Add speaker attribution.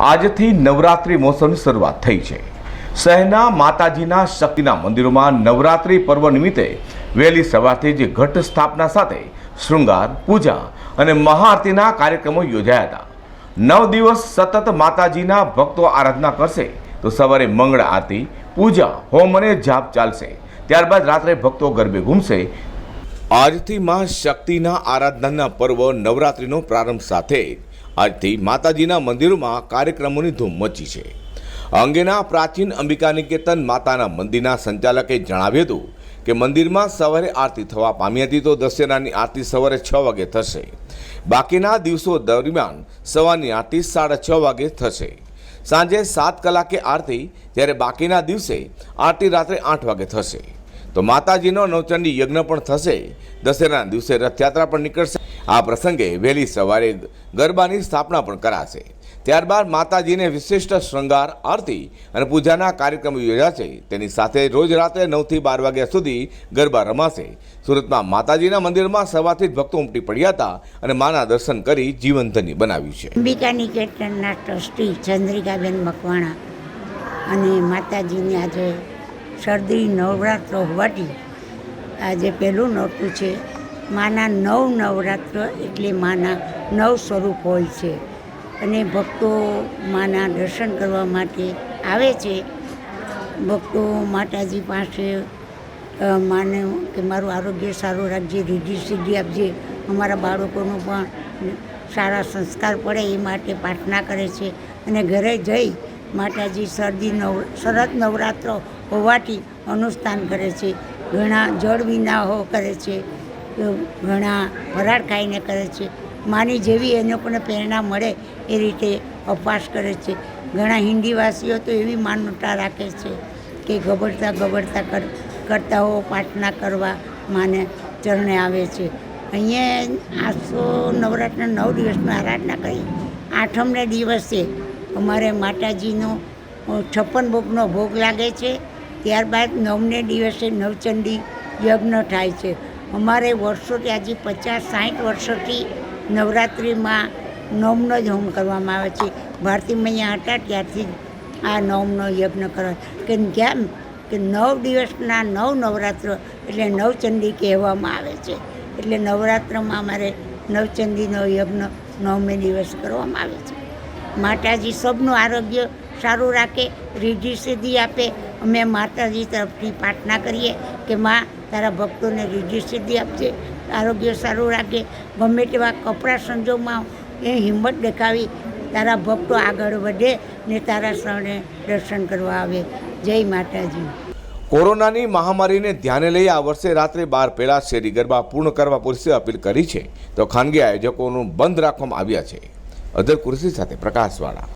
Speaker 1: આજથી નવરાત્રિ મહોત્સવની શરૂઆત થઈ છે. શહેરના માતાજીના શક્તિના મંદિરોમાં નવરાત્રિ પર્વ નિમિત્તે વહેલી સવારથી જ ઘટ સ્થાપના સાથે શૃંગાર, પૂજા અને મહાઆરતીના કાર્યક્રમો યોજાયા હતા. નવ દિવસ સતત માતાજીના ભક્તો આરાધના કરશે તો સવારે મંગળ આરતી, પૂજા, હોમ અને જાપ ચાલશે. ત્યારબાદ રાત્રે ભક્તો ગરબે ઘૂમશે. આજથી માં શક્તિના આરાધનાના પર્વ નવરાત્રિનો પ્રારંભ સાથે આજથી માતાજીના મંદિરોમાં કાર્યક્રમોની ધૂમ મચી છે. અંગેના પ્રાચીન અંબિકા નિકેતન માતાના મંદિરના સંચાલકે જણાવ્યું હતું કે મંદિરમાં સવારે આરતી થવા પામી હતી તો દશેરાની આરતી સવારે છ વાગે થશે. બાકીના દિવસો દરમિયાન સવારની આરતી સાડા છ વાગે થશે. સાંજે સાત કલાકે આરતી, જ્યારે બાકીના દિવસે આરતી રાત્રે આઠ વાગે થશે. તો માતાજીનો નવચંડી યજ્ઞ પણ થશે. દશેરાના દિવસે રથયાત્રા પણ નીકળશે. આ પ્રસંગે વહેલી સવારે ગરબાની સ્થાપના પણ કરાશે. ત્યારબાદ માતાજીને વિશિષ્ટ શૃંગાર, આરતી અને પૂજાના કાર્યક્રમો યોજાશે. તેની સાથે રોજ રાત્રે નવથી બાર વાગ્યા સુધી ગરબા રમાશે. સુરતમાં માતાજીના મંદિરમાં સવારથી જ ભક્તો ઉમટી પડ્યા હતા અને માના દર્શન કરી જીવનધની બનાવ્યું છે.
Speaker 2: અંબિકા નિકેતનના ટ્રસ્ટી ચંદ્રિકાબેન મકવાણા અને માતાજીને આજે શરદી, નવરાત્ર હોવાથી આજે પહેલું નોરતું છે. માના નવ નવરાત્ર એટલે માના નવ સ્વરૂપ હોય છે. અને ભક્તો માના દર્શન કરવા માટે આવે છે. ભક્તો માતાજી પાસે માને કે મારું આરોગ્ય સારું રાખજે રીઢી સિદ્ધિ આપજે. અમારા બાળકોનું પણ સારા સંસ્કાર પડે એ માટે પ્રાર્થના કરે છે. અને ઘરે જઈ માતાજી શરદી નવ, શરદ નવરાત્ર હોવાથી અનુષ્ઠાન કરે છે. ઘણા જળ વિનાહો કરે છે. ઘણા ફરાળ ખાઈને કરે છે. માની જેવી એ લોકોને પ્રેરણા મળે એ રીતે ઉપવાસ કરે છે. ઘણા હિન્દીવાસીઓ તો એવી માન્યતા રાખે છે કે ગબડતા ગબડતા કર, કરતા હો, પ્રાર્થના કરવા માને ચરણે આવે છે. અહીંયા આસો નવરાત્રના નવ દિવસની આરાધના કરી. આઠમને દિવસે અમારે માતાજીનો છપ્પન ભોગનો ભોગ લાગે છે. ત્યારબાદ નવમને દિવસે નવચંડી યજ્ઞ થાય છે. અમારે વર્ષોથી, આજે પચાસ, સાઠ વર્ષોથી નવરાત્રિમાં નવમનો જ હોમ કરવામાં આવે છે. ભારતી મૈયા હતા ત્યારથી જ આ નવમનો યજ્ઞ કરવા કે કેમ? કે નવ દિવસના નવ નવરાત્ર એટલે નવચંડી કહેવામાં આવે છે. એટલે નવરાત્રમાં અમારે નવચંડીનો યજ્ઞ નવમે દિવસ કરવામાં આવે છે. માતાજી સબનું આરોગ્ય સારું રાખે રીઢી સિદ્ધિ આપે અમે માતાજી તરફથી પ્રાર્થના કરીએ કે માં તારા ભક્તોને રીઢી સિદ્ધિ આપજે, આરોગ્ય સારું રાખે, ગમે તેવા કપરા સંજોગમાં એ હિંમત દેખાવી, તારા ભક્તો આગળ વધે ને તારા શરણે દર્શન કરવા આવે. જય માતાજી.
Speaker 1: કોરોનાની મહામારીને ધ્યાને લઈ આ વર્ષે રાત્રે બાર પહેલા શેરી ગરબા પૂર્ણ કરવા પોલીસે અપીલ કરી છે. તો ખાનગી આયોજકોનું બંધ રાખવામાં આવ્યા છે. અધર કુર્સી સાથે પ્રકાશવાળા.